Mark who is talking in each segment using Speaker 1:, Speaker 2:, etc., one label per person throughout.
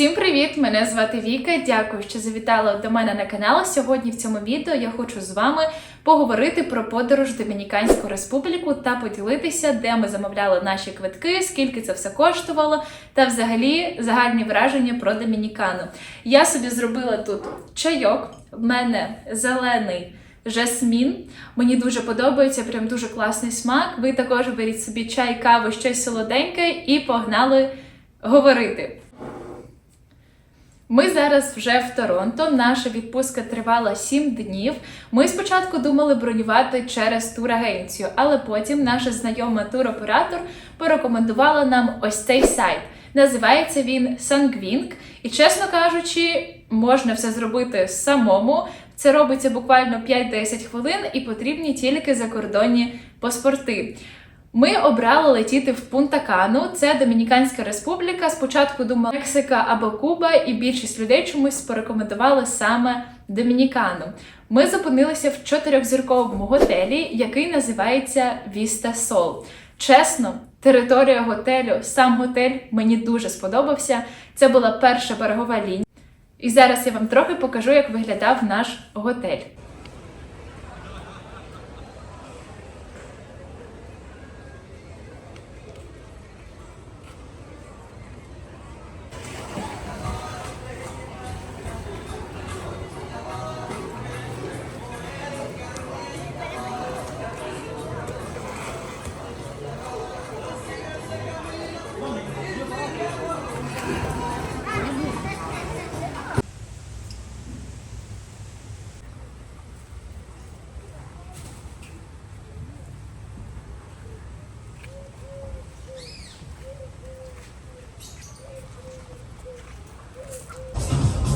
Speaker 1: Всім привіт! Мене звати Віка. Дякую, що завітали до мене на канал. Сьогодні в цьому відео я хочу з вами поговорити про подорож в Домініканську республіку та поділитися, де ми замовляли наші квитки, скільки це все коштувало, та взагалі загальні враження про Домінікану. Я собі зробила тут чайок. В мене зелений. Жасмін. Мені дуже подобається, прям дуже класний смак. Ви також беріть собі чай, каву, щось солоденьке і погнали говорити. Ми зараз вже в Торонто. Наша відпустка тривала 7 днів. Ми спочатку думали бронювати через турагенцію, але потім наша знайома туроператор порекомендувала нам ось цей сайт. Називається він Sangvink. І чесно кажучи, можна все зробити самому. Це робиться буквально 5-10 хвилин і потрібні тільки закордонні паспорти. Ми обрали летіти в Пунта-Кану, це Домініканська Республіка. Спочатку думала Мексика або Куба, і більшість людей чомусь порекомендували саме Домінікану. Ми зупинилися в чотирьохзірковому готелі, який називається Vista Sol. Чесно, територія готелю, сам готель мені дуже сподобався. Це була перша берегова лінія. І зараз я вам трохи покажу, як виглядав наш готель.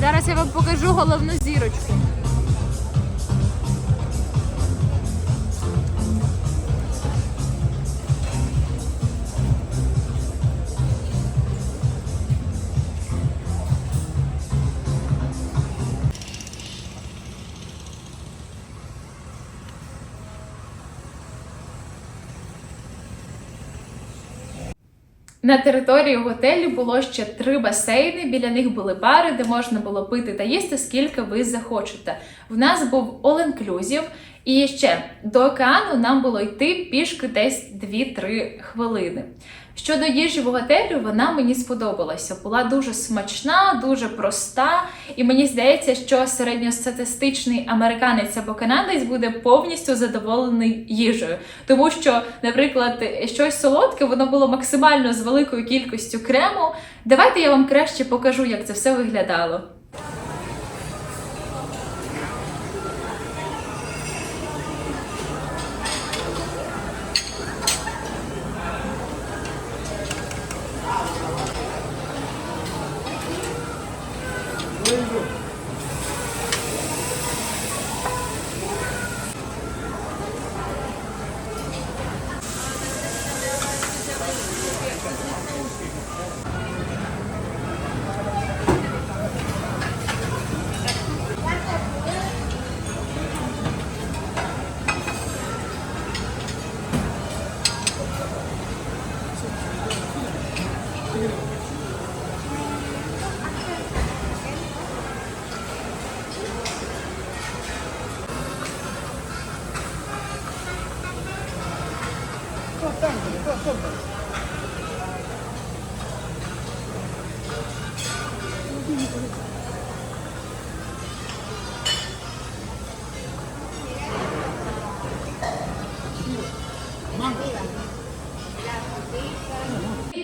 Speaker 1: Зараз я вам покажу головну зірочку. На території готелю було ще три басейни. Біля них були бари, де можна було пити та їсти, скільки ви захочете. В нас був all-inclusive. І ще до океану нам було йти пішки десь 2-3 хвилини. Щодо їжі в готелю, вона мені сподобалася. Була дуже смачна, дуже проста, і мені здається, що середньостатистичний американець або канадець буде повністю задоволений їжею. Тому що, наприклад, щось солодке, воно було максимально з великою кількістю крему. Давайте я вам краще покажу, як це все виглядало.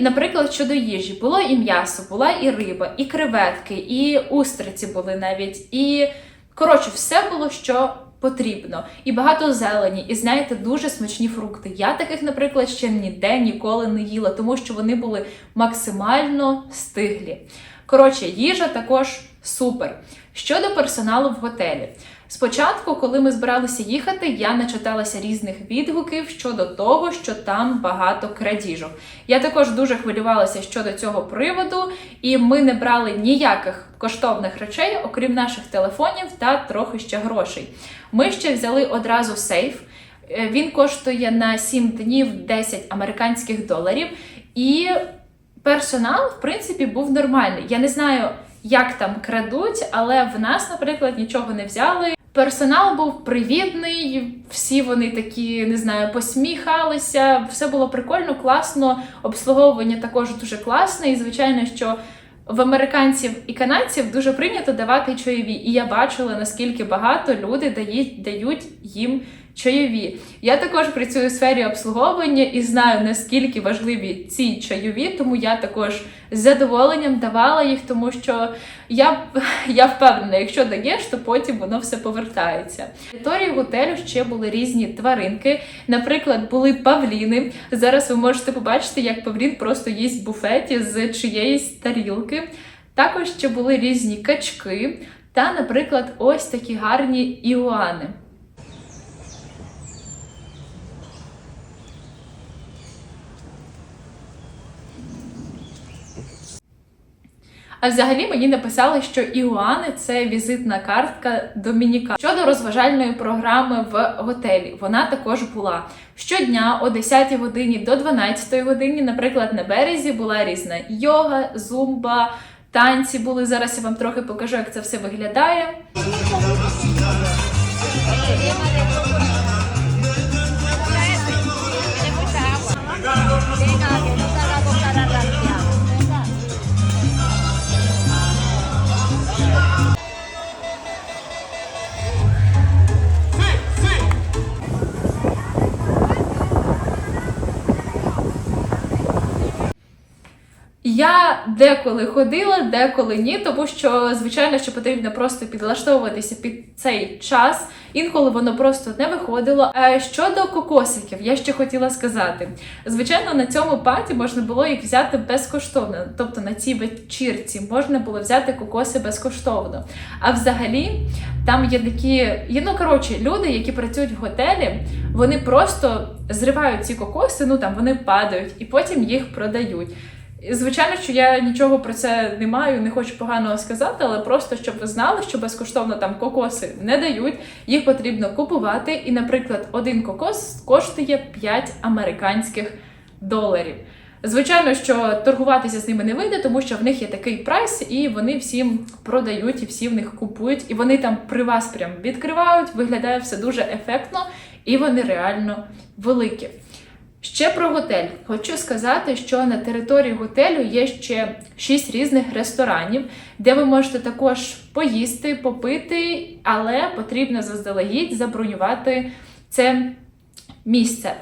Speaker 1: Наприклад, щодо їжі, було і м'ясо, була і риба, і креветки, і устриці були навіть, і коротше, все було що потрібно. І багато зелені, і знаєте, дуже смачні фрукти. Я таких, наприклад, ще ніде ніколи не їла, тому що вони були максимально стиглі. Коротше, їжа також супер. Щодо персоналу в готелі. Спочатку, коли ми збиралися їхати, я начиталася різних відгуків щодо того, що там багато крадіжок. Я також дуже хвилювалася щодо цього приводу, і ми не брали ніяких коштовних речей, окрім наших телефонів та трохи ще грошей. Ми ще взяли одразу сейф. Е, Він коштує на 7 днів 10 американських доларів. І персонал, в принципі, був нормальний. Я не знаю, як там крадуть, але в нас, наприклад, нічого не взяли. Персонал був привітний, всі вони такі, не знаю, посміхалися. Все було прикольно, класно. Обслуговування також дуже класне. І звичайно, що в американців і канадців дуже прийнято давати чайові. І я бачила, наскільки багато люди дають, їм чайові. Я також працюю в сфері обслуговування і знаю, наскільки важливі ці чайові, тому я також з задоволенням давала їх, тому що я, я впевнена, якщо даєш, то потім воно все повертається. На території готелю ще були різні тваринки. Наприклад, були павліни. Зараз ви можете побачити, як павлін просто їсть в буфеті з чиєїсь тарілки. Також ще були різні качки та, наприклад, ось такі гарні іоани. А взагалі мені написали, що Іоани це візитна картка Домініка. Щодо розважальної програми в готелі, вона також була щодня о 10 годині до 12 годині. Наприклад, на березі була різна йога, зумба, танці були. Зараз я вам трохи покажу, як це все виглядає. Деколи ходила, деколи ні, тому що звичайно, що потрібно просто підлаштовуватися під цей час. Інколи воно просто не виходило. Е, Щодо кокосиків, я ще хотіла сказати. Звичайно, на цьому паті можна було їх взяти безкоштовно. Тобто на цій вечірці можна було взяти кокоси безкоштовно. А взагалі, там є такі, є, ну коротше, люди, які працюють в готелі, вони просто зривають ці кокоси, ну там вони падають і потім їх продають. Звичайно, що я нічого про це не маю, не хочу поганого сказати, але просто щоб ви знали, що безкоштовно там кокоси не дають, їх потрібно купувати. І, наприклад, один кокос коштує 5 американських доларів. Звичайно, що торгуватися з ними не вийде, тому що в них є такий прайс, і вони всім продають, і всі в них купують, і вони там при вас прям відкривають, виглядає все дуже ефектно, і вони реально великі. Ще про готель. Хочу сказати, що на території готелю є ще шість різних ресторанів, де ви можете також поїсти, попити, але потрібно заздалегідь забронювати це місце.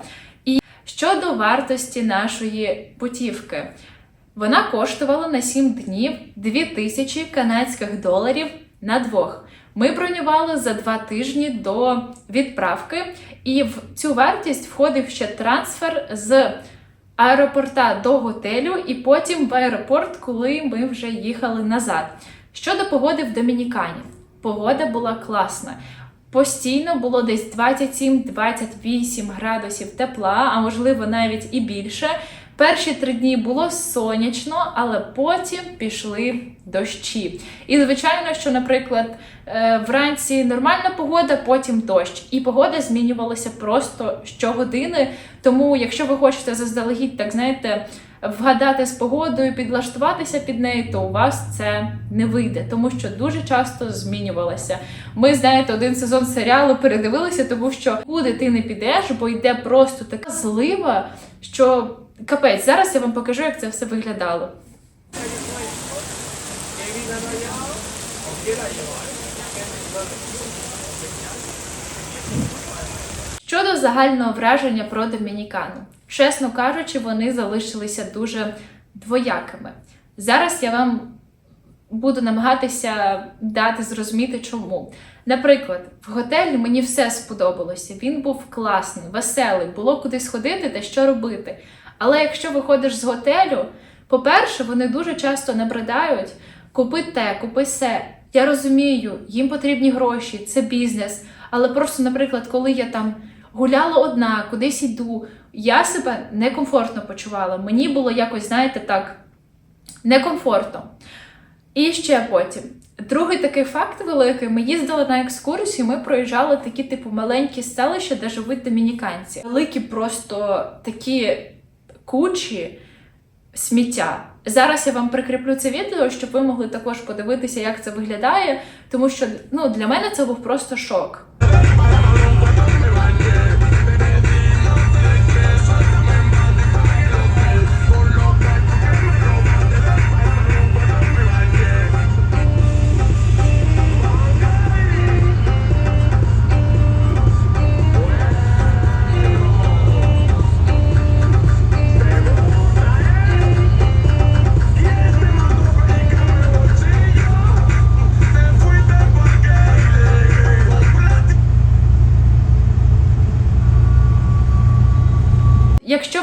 Speaker 1: І щодо вартості нашої путівки, вона коштувала на 7 днів 2000 канадських доларів на двох. Ми бронювали за два тижні до відправки, і в цю вартість входив ще трансфер з аеропорта до готелю, і потім в аеропорт, коли ми вже їхали назад. Щодо погоди в Домінікані, погода була класна. Постійно було десь 27-28 градусів тепла, а можливо навіть і більше. Перші три дні було сонячно, але потім пішли дощі. І звичайно, що, наприклад, е, вранці нормальна погода, потім дощ. І погода змінювалася просто щогодини. Тому, якщо ви хочете заздалегідь, так знаєте, вгадати з погодою, підлаштуватися під неї, то у вас це не вийде, тому що дуже часто змінювалося. Ми, знаєте, один сезон серіалу передивилися, тому що куди ти не підеш, бо йде просто така злива, що капець. Зараз я вам покажу, як це все виглядало. Щодо загального враження про Домінікану, чесно кажучи, вони залишилися дуже двоякими. Зараз я вам буду намагатися дати зрозуміти, чому. Наприклад, в готелі мені все сподобалося. Він був класний, веселий, було куди сходити та що робити. Але якщо виходиш з готелю, по-перше, вони дуже часто набридають купи те, купи се. Я розумію, їм потрібні гроші, це бізнес. Але просто, наприклад, коли я там гуляла одна, кудись іду, я себе некомфортно почувала. Мені було якось, знаєте, так некомфортно. І ще потім. Другий такий факт великий: ми їздили на екскурсію, ми проїжджали такі, типу, маленькі селища, де живуть домініканці. Великі просто такі кучі сміття. Зараз я вам прикріплю це відео, щоб ви могли також подивитися, як це виглядає, тому що ну, для мене це був просто шок.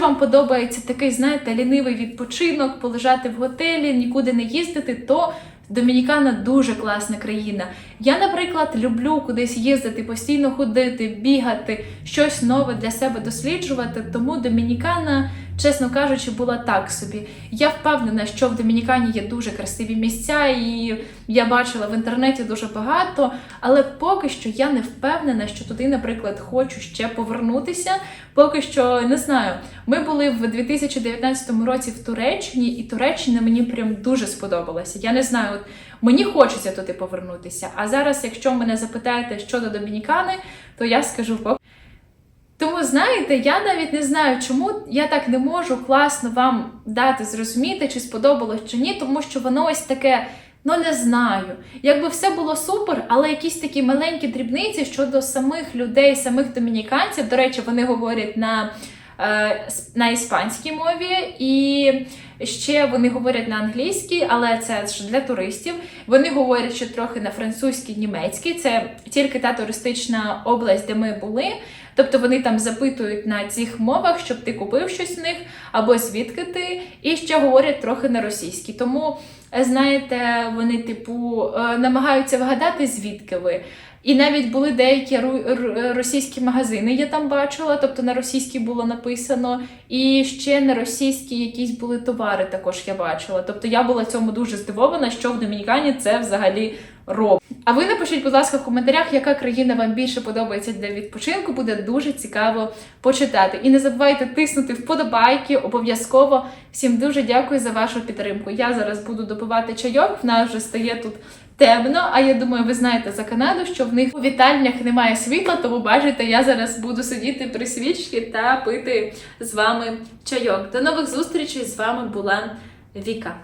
Speaker 1: Вам подобається такий, знаєте, лінивий відпочинок, полежати в готелі, нікуди не їздити, то Домінікана дуже класна країна. Я, наприклад, люблю кудись їздити, постійно ходити, бігати, щось нове для себе досліджувати. Тому Домінікана, чесно кажучи, була так собі. Я впевнена, що в Домінікані є дуже красиві місця, і я бачила в інтернеті дуже багато, але поки що я не впевнена, що туди, наприклад, хочу ще повернутися. Поки що не знаю. Ми були в 2019 році в Туреччині, і Туреччина мені прям дуже сподобалася. Я не знаю, от мені хочеться туди повернутися. А зараз, якщо мене запитаєте щодо Домінікани, то я скажу поки. Тому знаєте, я навіть не знаю, чому я так не можу класно вам дати зрозуміти, чи сподобалось чи ні, тому що воно ось таке. Ну не знаю. Якби все було супер, але якісь такі маленькі дрібниці щодо самих людей, самих домініканців. До речі, вони говорять на, е, на іспанській мові, і ще вони говорять на англійській, але це ж для туристів. Вони говорять ще трохи на французькій, німецькій. Це тільки та туристична область, де ми були. Тобто вони там запитують на цих мовах, щоб ти купив щось в них, або звідки ти, і ще говорять трохи на російській. Тому, е, знаєте, вони, типу, е, намагаються вгадати, звідки ви. І навіть були деякі російські магазини, я там бачила, тобто на російській було написано, і ще на російській якісь були товари, також я бачила. Тобто я була цьому дуже здивована, що в Домінікані це взагалі робить. А ви напишіть, будь ласка, в коментарях, яка країна вам більше подобається для відпочинку. Буде дуже цікаво почитати. І не забувайте тиснути вподобайки обов'язково. Всім дуже дякую за вашу підтримку. Я зараз буду допивати чайок. В нас вже стає тут темно. А я думаю, ви знаєте за Канаду, що в них у вітальнях немає світла, тому бачите, я зараз буду сидіти при свічці та пити з вами чайок. До нових зустрічей! З вами була Віка.